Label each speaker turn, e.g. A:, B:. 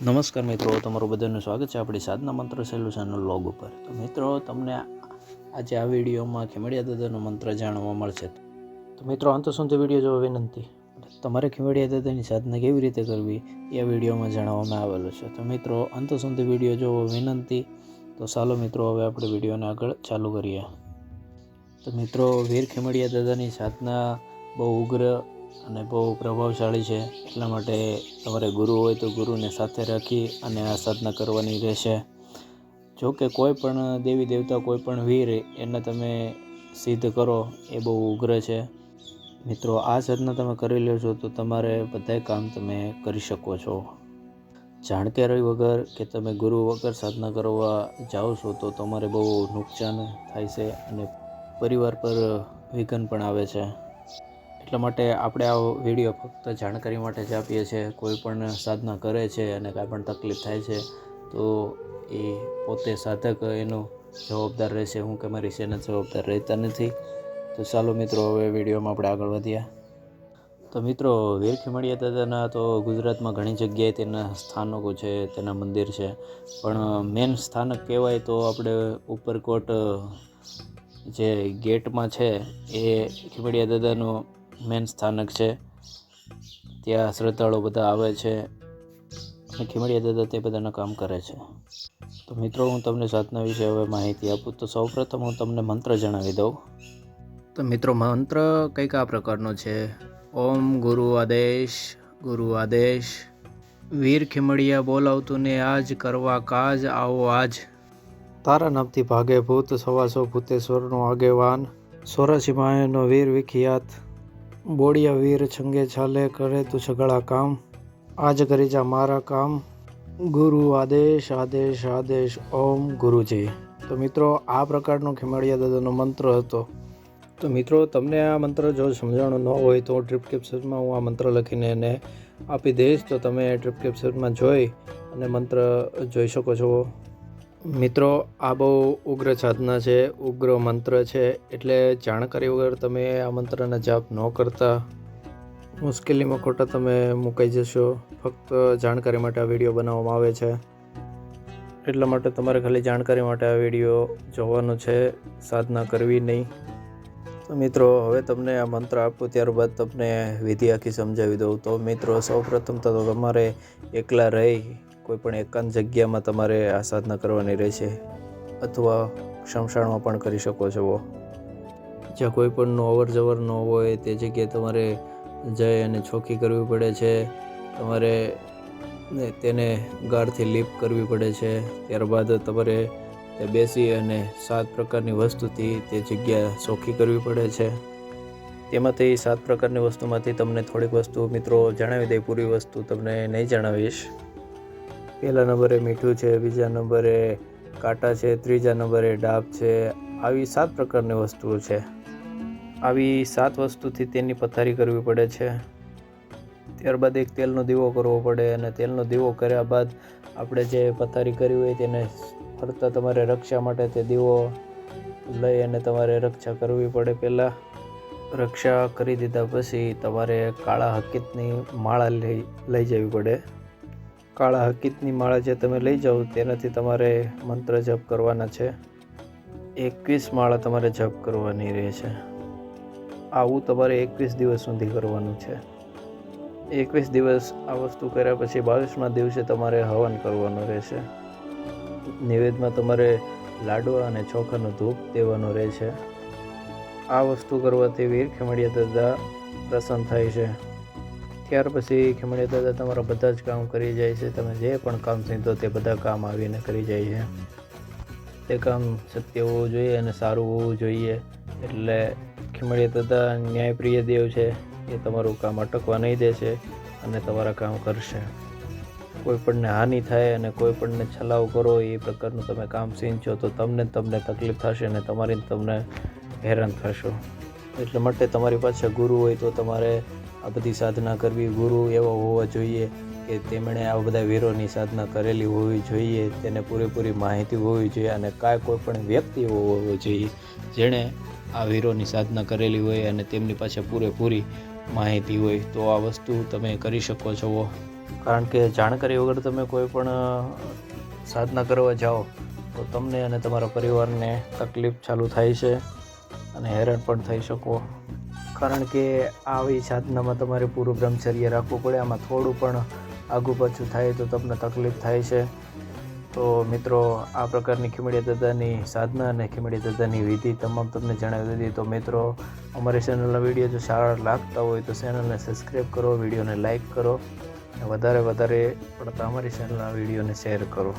A: નમસ્કાર મિત્રો, તમારું બધાનું સ્વાગત છે આપણી સાધના મંત્ર સોલ્યુશનનો લોગ ઉપર. તો મિત્રો, તમને આજે આ વિડીયોમાં ખેમડિયા દાદાનો મંત્ર જાણવા મળશે. તો મિત્રો, અંત સુધી વીડિયો જોવા વિનંતી. તમારે ખેમડિયા દાદાની સાધના કેવી રીતે કરવી એ વિડીયોમાં જણાવવામાં આવેલું છે. તો મિત્રો, અંત સુધી વીડિયો જોવો વિનંતી. તો ચાલો મિત્રો, હવે આપણે વિડીયોને આગળ ચાલુ કરીએ. તો મિત્રો, વીર ખેમડિયા દાદાની સાધના બહુ ઉગ્ર અને બહુ પ્રભાવશાળી છે. એટલા માટે તમારે ગુરુ હોય તો ગુરુને સાથે રાખી અને આ સાધના કરવાની રહેશે. જો કે કોઈ પણ દેવી દેવતા, કોઈ પણ વીર, એને તમે સિદ્ધ કરો, એ બહુ ઉગ્ર છે. મિત્રો, આ સાધના તમે કરી લો છો તો તમારે બધાય કામ તમે કરી શકો છો. જાણકારી વગર કે તમે ગુરુ વગર સાધના કરવા જાઓ છો તો તમારે બહુ નુકસાન થાય છે અને પરિવાર પર વિઘન પણ આવે છે. એટલા માટે આપણે આ વીડિયો ફક્ત જાણકારી માટે જ આપીએ છીએ. કોઈ પણ સાધના કરે છે અને કાંઈ પણ તકલીફ થાય છે, તો એ પોતે સાધક એનો જવાબદાર રહેશે. હું કે મારી સેના જવાબદાર રહેતા નથી. તો ચાલો મિત્રો, હવે વિડીયોમાં આપણે આગળ વધ્યા તો મિત્રો વીર ખીમડિયા દાદાના તો ગુજરાતમાં ઘણી જગ્યાએ તેના સ્થાનકો છે, તેના મંદિર છે. પણ મેન સ્થાનક કહેવાય તો આપણે ઉપરકોટ જે ગેટમાં છે, એ ખીમડિયા દાદાનું મેન સ્થાનક છે. ત્યાં શ્રદ્ધાળુઓ બધા આવે છે. અને ખીમડિયા દાદા તે બધાના કામ કરે છે. તો મિત્રો હું તમને સાધના વિશે હવે માહિતી આપું. તો સૌપ્રથમ હું તમને મંત્ર જણાવી દઉં. તો મિત્રો મંત્ર કંઈક આ પ્રકારનો છે. ઓમ ગુરુ આદેશ ગુરુ આદેશ. વીર ખીમડિયા બોલાવતું ને આજ કરવા કાજ આવો આજ. તારા નામથી ભાગે ભૂત સવાસો ભૂતેશ્વરનો આગેવાન. સોરાસી વીર વિખ્યાત. બોડિયા વીર છંગે છાલે કરે તું સગળા કામ. આજ કરી જા મારા કામ. ગુરુ આદેશ આદેશ આદેશ, ઓમ ગુરુજી. તો મિત્રો, આ પ્રકારનો ખેમાડિયા દાદાનો મંત્ર હતો. તો મિત્રો, તમને આ મંત્ર જો સમજાણું ન હોય તો ટ્રીપ કેપ્સરમાં હું આ મંત્ર લખીને એને આપી દઈશ. તો તમે ટ્રીપ કેપ્સરમાં જોઈ અને મંત્ર જોઈ શકો છો. મિત્રો, આ બહુ ઉગ્ર સાધના છે, ઉગ્ર મંત્ર છે, એટલે જાણકારી વગર તમે આ મંત્રના જાપ ન કરતા. મુશ્કેલીમાં ખોટા તમે મુકાઈ જશો. ફક્ત જાણકારી માટે આ વીડિયો બનાવવામાં આવે છે. એટલા માટે તમારે ખાલી જાણકારી માટે આ વીડિયો જોવાનો છે. સાધના કરવી નહીં. તો મિત્રો, હવે તમને આ મંત્ર આપું, ત્યારબાદ તમને વિધિ આખી સમજાવી દઉં. તો મિત્રો, સૌપ્રથમ તો તમારે એકલા રહી કોઈ પણ એકાંત જગ્યામાં તમારે આ સાધના કરવાની રહેશે અથવા શમશાનમાં પણ કરી શકો છો જ્યાં કોઈ પણનું અવર જવર ન હોય, તે જગ્યાએ તમારે જઈ અને ચોખ્ખી કરવી પડે છે. તમારે તેને ગાળથી લીપ કરવી પડે છે. ત્યારબાદ તમારે તે બેસી અને સાત પ્રકારની વસ્તુથી તે જગ્યા ચોખ્ખી કરવી પડે છે. તેમાંથી સાત પ્રકારની વસ્તુમાંથી તમને થોડીક વસ્તુ મિત્રો જણાવી દઈ પૂરી વસ્તુ તમને નહીં જણાવીશ. પહેલા નંબરે મીઠું છે, બીજા નંબરે કાંટા છે, ત્રીજા નંબરે ડાબ છે, આવી સાત પ્રકારની વસ્તુઓ છે. આવી સાત વસ્તુથી તેની પથારી કરવી પડે છે. ત્યારબાદ એક તેલનો દીવો કરવો પડે અને તેલનો દીવો કર્યા બાદ આપણે જે પથારી કરી હોય તેને ફરતા તમારે રક્ષા માટે તે દીવો લઈ અને તમારે રક્ષા કરવી પડે પહેલાં. રક્ષા કરી દીધા પછી તમારે કાળા હકીતની માળા લઈ લઈ જવી પડે. કાળા હકીતની માળા જે તમે લઈ જાઓ તેનાથી તમારે મંત્ર જપ કરવાના છે. એકવીસ માળા તમારે જપ કરવાની રહે છે. આવું તમારે એકવીસ દિવસ સુધી કરવાનું છે. એકવીસ દિવસ આ વસ્તુ કર્યા પછી બાવીસમા દિવસે તમારે હવન કરવાનું રહેશે નિવેદમાં તમારે લાડવા અને ચોખાનો ધૂપ દેવાનો રહે છે. આ વસ્તુ કરવાથી વીર ખેમડિયા દાદા પ્રસન્ન થાય છે. ત્યાર પછી ખીમડિયા દાદા તમારા બધા જ કામ કરી જાય છે. તમે જે પણ કામ સીધો તે બધા કામ આવીને કરી જાય છે. તે કામ સત્ય હોવું જોઈએ અને સારું હોવું જોઈએ. એટલે ખીમડિયા દાદા ન્યાયપ્રિય દેવ છે. એ તમારું કામ અટકવા નહીં દેશે અને તમારા કામ કરશે. કોઈપણને હાનિ થાય અને કોઈપણને છલાવ કરો એ પ્રકારનું તમે કામ સીંચો તો તમને તમને તકલીફ થશે અને તમારી તમને હેરાન થશો. એટલા માટે તમારી પાસે ગુરુ હોય તો તમારે આ બધી સાધના કરવી ગુરુ એવો હોવા જોઈએ કે તેમણે આ બધા વીરોની સાધના કરેલી હોવી જોઈએ, તેને પૂરેપૂરી માહિતી હોવી જોઈએ અને કાંઈ કોઈ પણ વ્યક્તિ હોવો જોઈએ જેણે આ વીરોની સાધના કરેલી હોય અને તેમની પાસે પૂરેપૂરી માહિતી હોય. તો આ વસ્તુ તમે કરી શકો છો. કારણ કે જાણકારી વગર તમે કોઈ પણ સાધના કરવા જાઓ, તો તમને અને તમારા પરિવારને તકલીફ ચાલુ થાય છે અને હેરાન પણ થઈ શકો. કારણ કે આવી સાધનામાં તમારે પૂરું બ્રહ્મચર્ય રાખવું પડે, આમાં થોડું પણ આગુ પાછું થાય તો તમને તકલીફ થાય છે. તો મિત્રો, આ પ્રકારની ખીમડી દાદાની સાધના અને ખીમડી દાદાની વિધિ તમામ તમને જણાવી દીધી તો મિત્રો, અમારી ચેનલના વીડિયો જો સારા લાગતા હોય તો ચેનલને સબસ્ક્રાઈબ કરો, વિડીયોને લાઇક કરો, અને વધારે વધારે પડતા અમારી ચેનલના વિડીયોને શેર કરો.